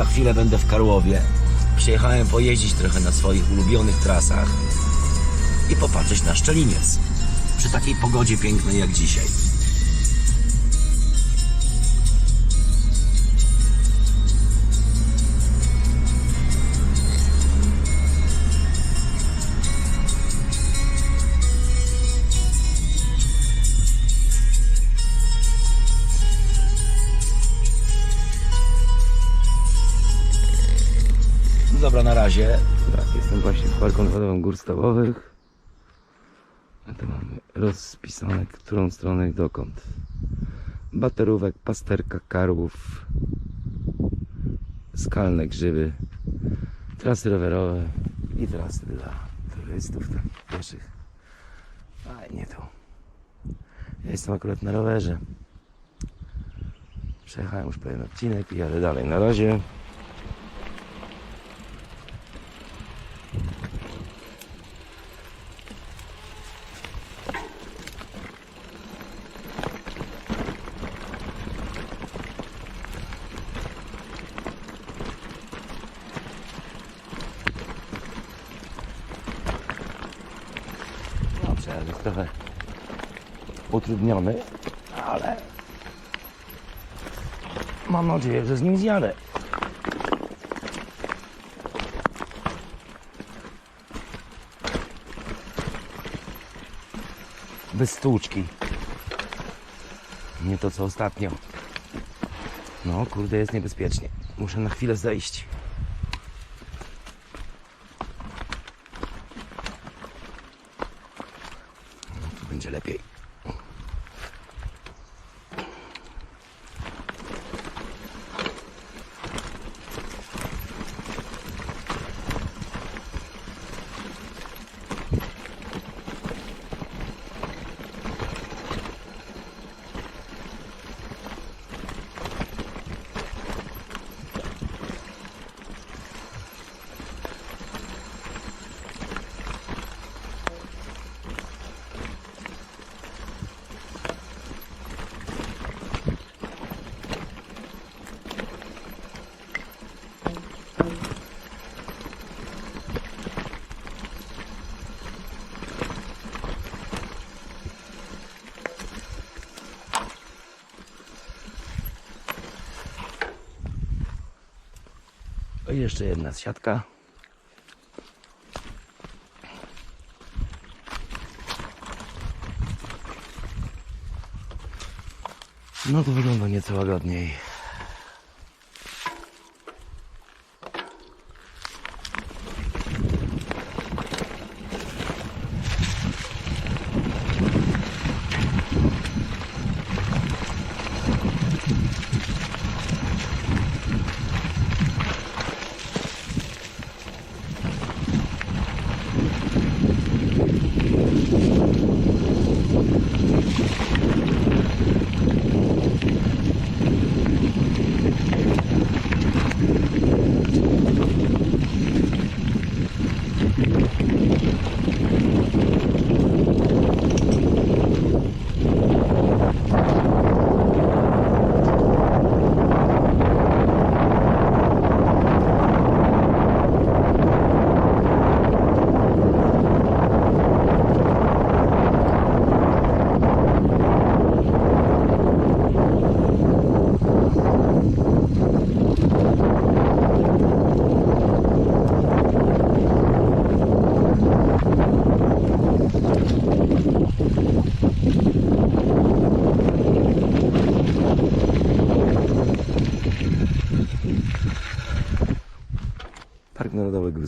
Za chwilę będę w Karłowie. Przyjechałem pojeździć trochę na swoich ulubionych trasach i popatrzeć na Szczeliniec. Przy takiej pogodzie pięknej jak dzisiaj. Razie. Tak, jestem właśnie w Parku Narodowym Gór Stołowych. A tu mamy rozpisane, którą stronę i dokąd. Baterówek, pasterka, karłów, skalne grzyby, trasy rowerowe i trasy dla turystów, tam, pieszych. A nie tu. Ja jestem akurat na rowerze. Przejechałem już pewien odcinek i jadę dalej. Na razie. Przejazd jest trochę utrudniony, ale mam nadzieję, że z nim zjadę. Bez stłuczki. Nie to co ostatnio. No, kurde, jest niebezpiecznie. Muszę na chwilę zejść. Jeszcze jedna siatka. No to wygląda nieco łagodniej.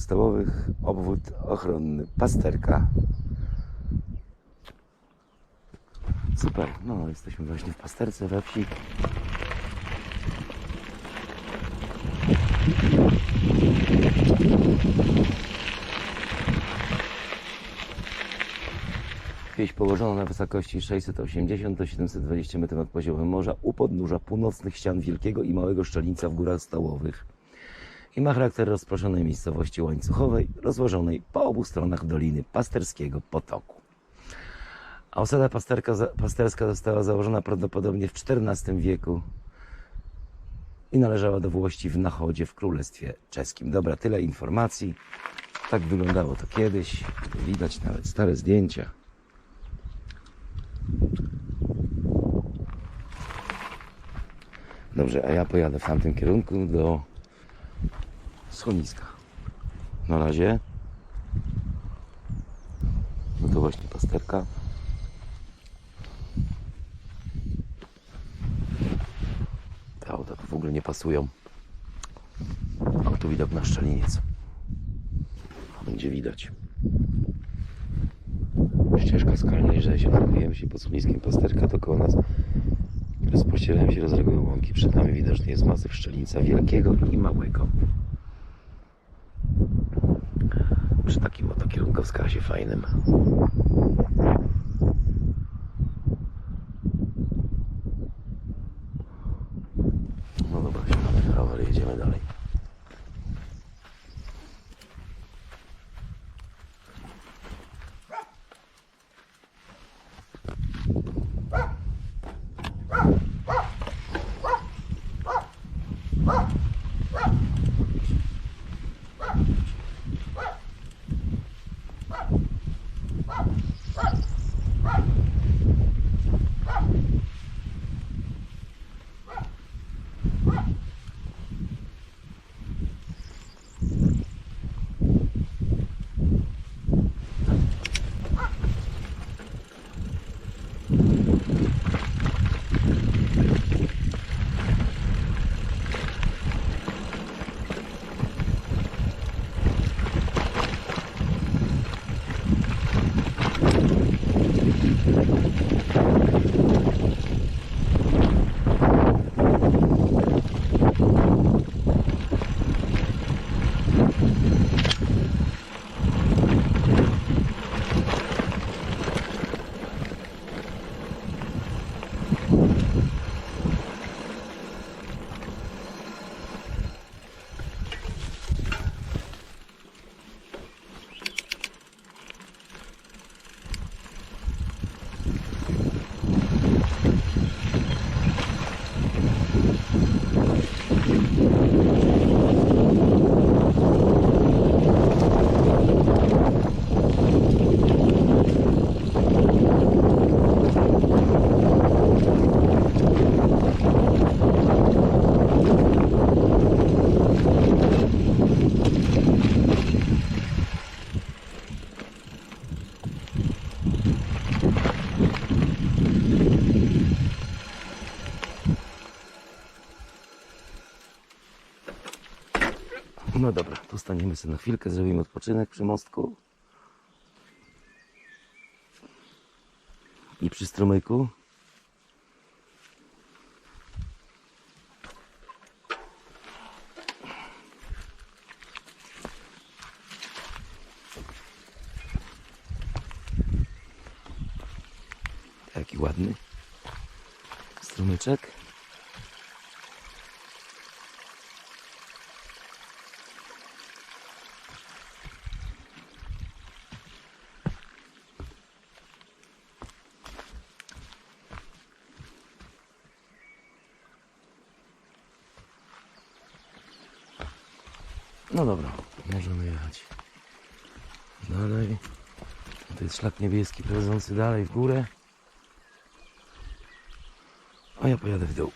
Stołowych, obwód ochronny Pasterka. Super, no jesteśmy właśnie w Pasterce we wsi. Wieś położona na wysokości 680 do 720 metrów nad poziomem morza u podnóża północnych ścian Wielkiego i Małego Szczelińca w Górach Stołowych i ma charakter rozproszonej miejscowości łańcuchowej, rozłożonej po obu stronach Doliny Pasterskiego Potoku. A osada pasterka, pasterska została założona prawdopodobnie w XIV wieku i należała do Włości w Nachodzie w Królestwie Czeskim. Dobra, tyle informacji. Tak wyglądało to kiedyś. Widać nawet stare zdjęcia. Dobrze, a ja pojadę w tamtym kierunku do schroniska. Na razie. No to właśnie pasterka. Te auta tu w ogóle nie pasują. A tu widok na szczeliniec. Będzie widać. Ścieżka skalna, jeżeli się znajdujemy się pod schroniskiem pasterka, to koło nas rozpościerają się rozległe łąki. Przed nami widoczny jest masyw szczelińca wielkiego i małego. Przy takim oto kierunkowskazie fajnym. Sobie na chwilkę, zrobimy odpoczynek przy mostku. I przy strumyku. No dobra, możemy jechać dalej. To jest szlak niebieski prowadzący dalej w górę. A ja pojadę w dół.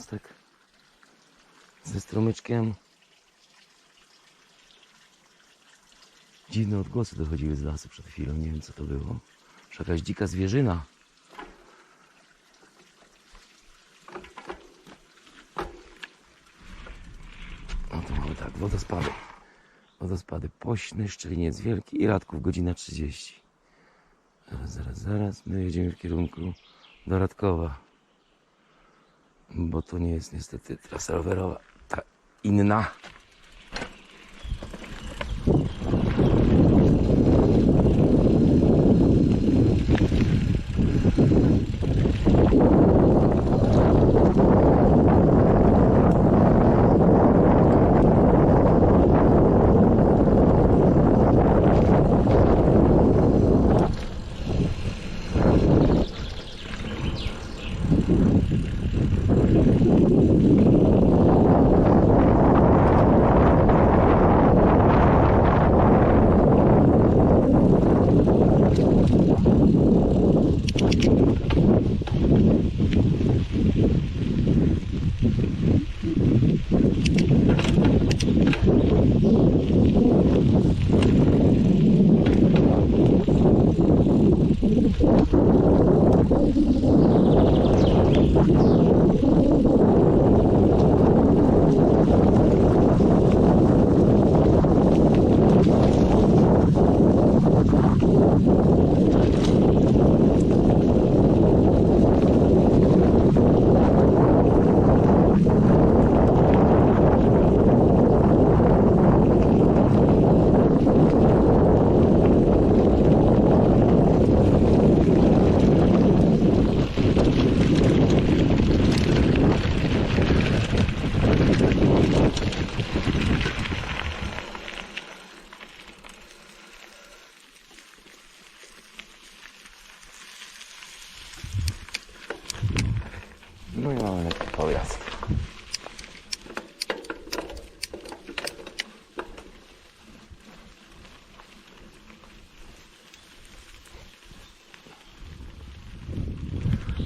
Mostek ze strumyczkiem. Dziwne odgłosy dochodziły z lasu przed chwilą. Nie wiem co to było. Może jakaś dzika zwierzyna. No to mamy tak, wodospady. Wodospady Pośny, Szczeliniec Wielki i Radków, godzina 30. Zaraz, zaraz, zaraz. My jedziemy w kierunku do Radkowa. Bo to nie jest niestety trasa rowerowa. Ta inna. No i mamy lekki pojazd.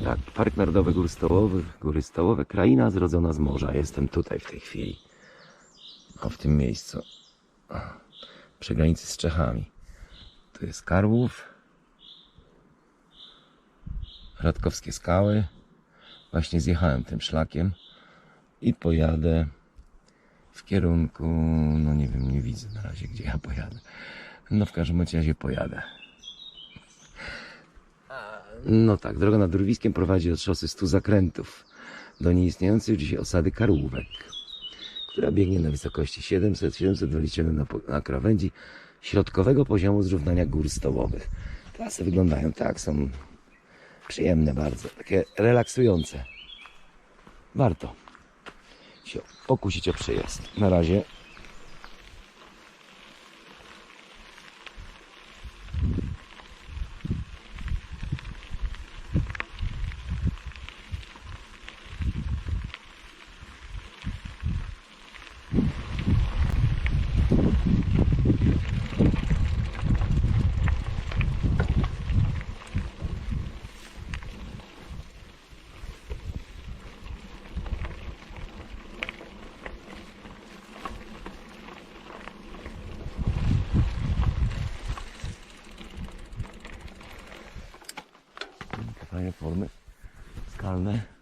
Tak, Park Narodowy Gór Góry Stołowe, kraina zrodzona z morza. Jestem tutaj w tej chwili. O, w tym miejscu. Przy granicy z Czechami. Tu jest Karłów. Radkowskie skały. Właśnie zjechałem tym szlakiem i pojadę w kierunku, no nie wiem, nie widzę na razie gdzie ja pojadę. No w każdym razie pojadę. No tak, droga nad Drwiskiem prowadzi od szosy 100 zakrętów do nieistniejącej dzisiaj osady Karłówek, która biegnie na wysokości 700-720 na, po- na krawędzi środkowego poziomu zrównania gór stołowych. Trasy wyglądają tak, są przyjemne bardzo, takie relaksujące. Warto się pokusić o przyjazd. Na razie. Fajne formy skalne.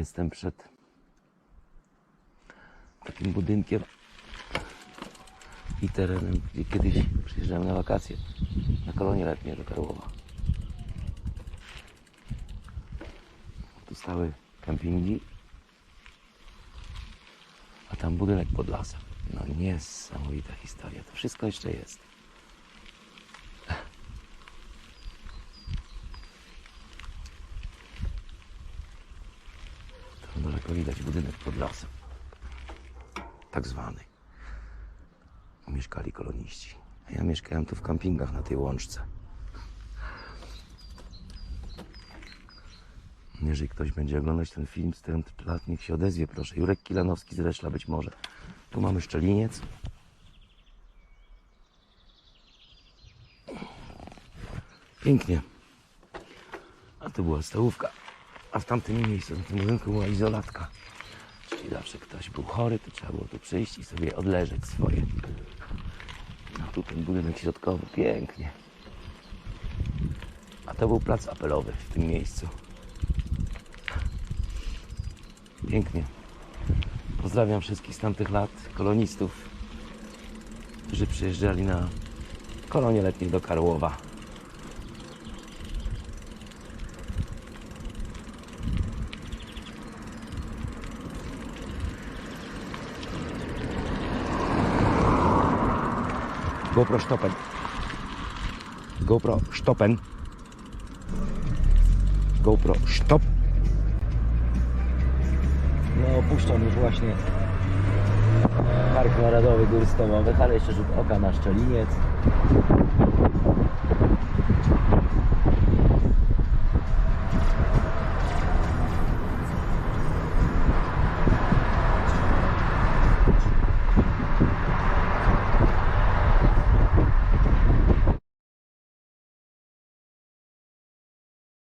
Jestem przed takim budynkiem i terenem, gdzie kiedyś przyjeżdżałem na wakacje na kolonie letnie do Karłowa. Tu stały kempingi, a tam budynek pod lasem. No niesamowita historia. To wszystko jeszcze jest. Widać budynek pod lasem. Tak zwany. Mieszkali koloniści. A ja mieszkałem tu w kampingach na tej łączce. Jeżeli ktoś będzie oglądać ten film z tych lat, niech się odezwie, proszę. Jurek Kilanowski z Reszla być może. Tu mamy Szczeliniec. Pięknie. A tu była stołówka. A w tamtym miejscu, w tym budynku była izolatka. Czyli zawsze ktoś był chory, to trzeba było tu przyjść i sobie odleżeć swoje. No tu ten budynek środkowy, pięknie. A to był plac apelowy w tym miejscu. Pięknie. Pozdrawiam wszystkich z tamtych lat, kolonistów, którzy przyjeżdżali na kolonie letnie do Karłowa. GoPro Stoppen. GoPro Stoppen. GoPro Stop. No opuszczam już właśnie Park Narodowy Gór Stołowych, ale jeszcze rzut oka na Szczeliniec.